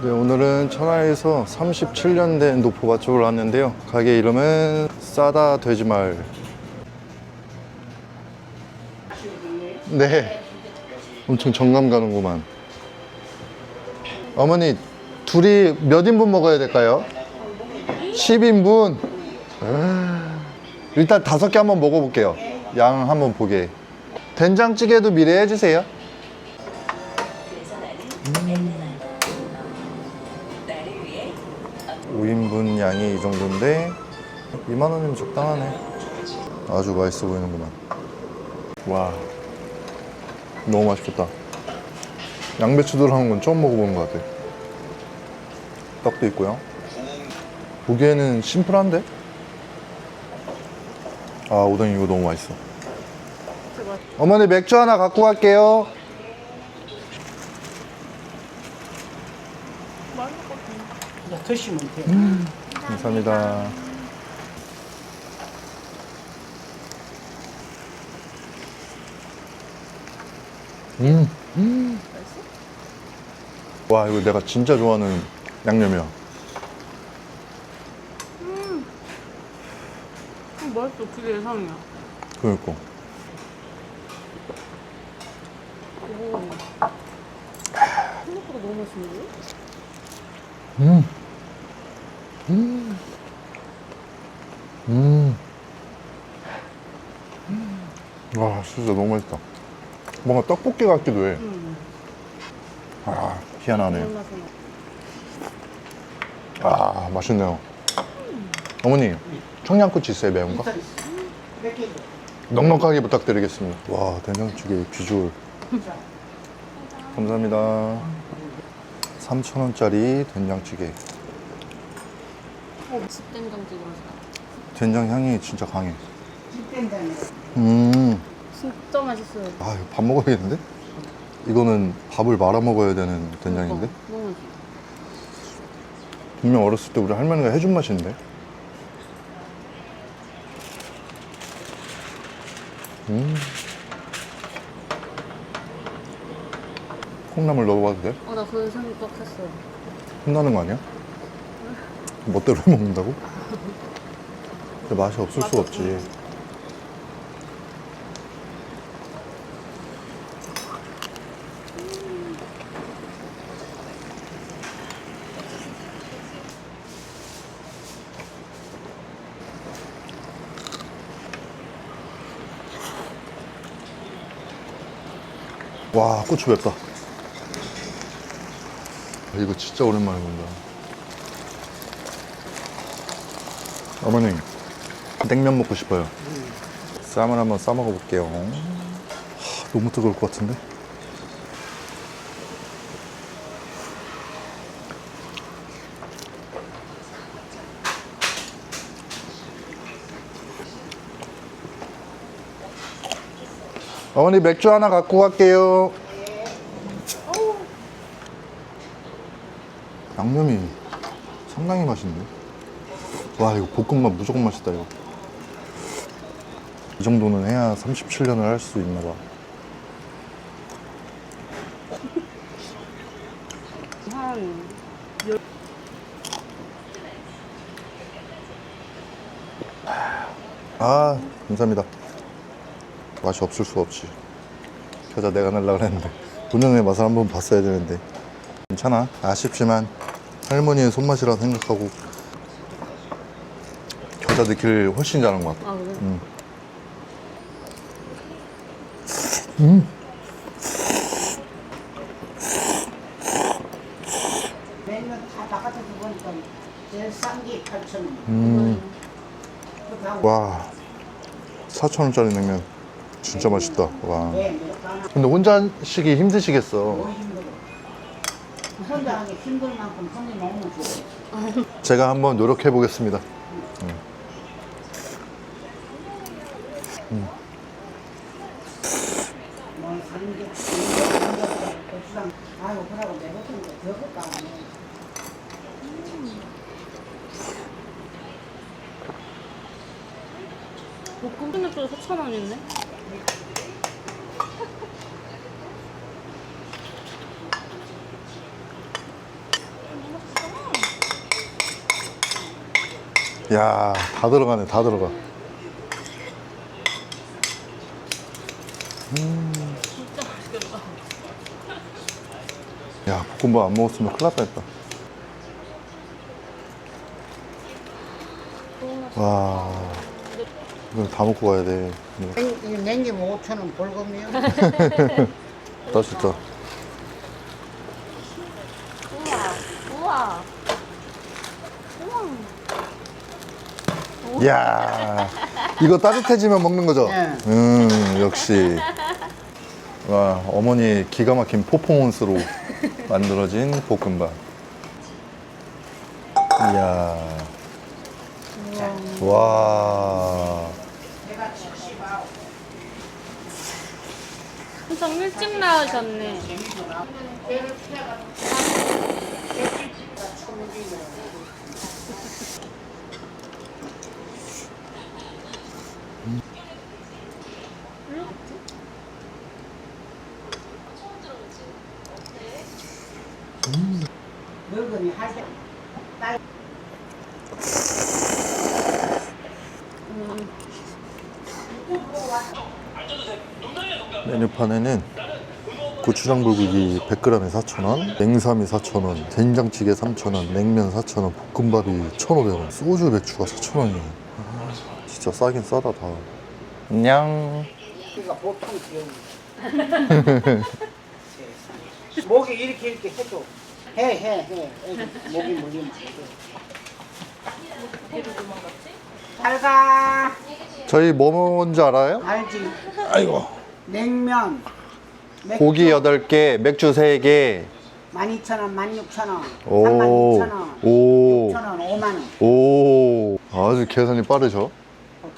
네, 오늘은 천하에서 37년 된 노포밭집을 왔는데요. 가게 이름은 싸다 돼지마을. 네. 엄청 정감 가는구만. 어머니, 둘이 몇 인분 먹어야 될까요? 10인분? 일단 다섯 개 한번 먹어볼게요. 양 한번 보게. 된장찌개도 미리 해주세요. 5인분 양이 이 정도인데 2만 원이면 적당하네. 아주 맛있어 보이는구만. 와, 너무 맛있겠다. 양배추 들어간 건 처음 먹어보는 것 같아. 떡도 있고요. 보기에는 심플한데? 아, 오뎅 이거 너무 맛있어. 어머니 맥주 하나 갖고 갈게요. 이제 드시면 돼요. 감사합니다. 음. 음. 와, 이거 내가 진짜 좋아하는 양념이야. 음, 맛있어. 그게 예상이야. 그러니까. 생각보다 너무 맛있는데? 음. 음. 음. 와, 진짜 너무 맛있다. 뭔가 떡볶이 같기도 해. 음. 아, 희한하네. 아, 맛있네요. 어머니, 청양고추 있어요, 매운 거? 몇 개? 넉넉하게 부탁드리겠습니다. 와, 된장찌개 비주얼. 감사합니다. 3,000원짜리 된장찌개. 어, 집된장찌개 맛있다. 된장 향이 진짜 강해. 집된장에 음, 진짜 맛있어요. 아, 이거 밥 먹어야겠는데? 이거는 밥을 말아 먹어야 되는 된장인데? 어, 너무 맛있어. 분명 어렸을 때 우리 할머니가 해준 맛인데? 음. 콩나물 넣어봐도 돼? 어, 나 그런 생각 했어요. 혼나는 거 아니야? 멋대로 해 먹는다고? 근데 맛이 없을 수가 없지. 와, 고추 맵다. 이거 진짜 오랜만에 본다. 어머니, 냉면 먹고 싶어요. 쌈을 한번 싸 먹어볼게요. 하, 너무 뜨거울 것 같은데? 어머니 맥주 하나 갖고 갈게요. 양념이 상당히 맛있는데? 와 이거 볶음밥 무조건 맛있다 이거. 이 정도는 해야 37년을 할 수 있나 봐. 사람이. 아 감사합니다. 맛이 없을 수 없지. 겨자 내가 날라 그랬는데. 본연의 맛을 한번 봤어야 되는데. 괜찮아. 아쉽지만 할머니의 손맛이라 생각하고 겨자 넣기를 훨씬 잘한 것 같아 아, 그래? 음. 음. 냉면 다 바깥에서 보니까 제일 싼게 8,000원. 음. 와 4천원짜리 냉면 진짜 맛있다 와 네, 이렇게 하나 근데 혼자 하시기 힘드시겠어 너무 힘들어. 혼자 하기 힘들 만큼 손님 오면 좋아. 제가 한번 노력해 보겠습니다 뭐 사는 게 고추장 아이고 그러고 내버리는 거 더울까 볶음 생각보다 4,000원이네? 야, 다 들어가네, 다 들어가. 진짜 맛있겠다. 야, 볶음밥 안 먹었으면 큰일 날 뻔했다. 와, 이걸 다 먹고 가야 돼. 이 냉기면 5천 원 벌금이요. 나 진짜. 우와. 우와. 우와. 이야, 이거 따뜻해지면 먹는 거죠? 네. 음, 역시. 와, 어머니 기가 막힌 퍼포먼스로 만들어진 볶음밥. 이야. 와. 엄청 일찍 나오셨네. 메뉴판에는 고추장 불고기 100g에 4,000원, 냉삼이 4,000원, 된장찌개 3,000원, 냉면 4,000원, 볶음밥이 1,500원, 소주 맥주가 4,000원이에요. 진짜 싸긴 싸다 다. 안녕. 그러니까 보통 귀여운 목이 이렇게 이렇게 해도 해해해 목이 물리면 잘가 저희 뭐 뭔지 알아요? 알지 아이고. 냉면 맥주 고기 8개, 맥주 3개. 12,000원 16,000원 오. 32,000원 오. 6,000원 5만원 오. 아주 계산이 빠르죠?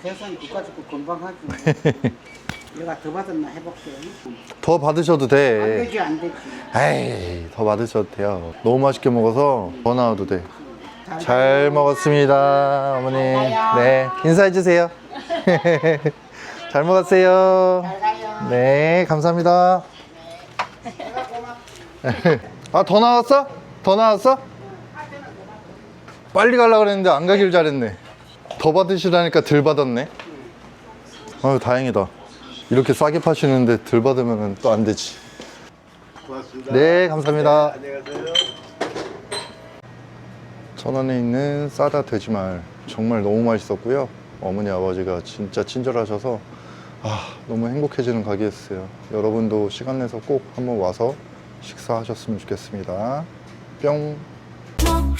어, 계산 그까짓 거 금방 하지 내가 더 받았나 해볼게 더 받으셔도 안 돼. 되지 안 되지 에이, 더 받으셔도 돼요. 너무 맛있게 먹어서 더 나와도 돼. 잘잘 먹었습니다, 어머니. 네, 인사해 주세요. 잘 먹었어요. 네, 감사합니다. 아, 더 나왔어? 더 나왔어? 빨리 가려고 그랬는데 안 가길 잘했네. 더 받으시라니까 덜 받았네. 아유, 다행이다. 이렇게 싸게 파시는데 덜 받으면 또 안 되지. 고맙습니다. 네, 감사합니다. 안녕하세요. 천안에 있는 싸다 돼지말 정말 너무 맛있었고요. 어머니 아버지가 진짜 친절하셔서 아, 너무 행복해지는 가게였어요. 여러분도 시간 내서 꼭 한번 와서 식사하셨으면 좋겠습니다. 뿅. 타임,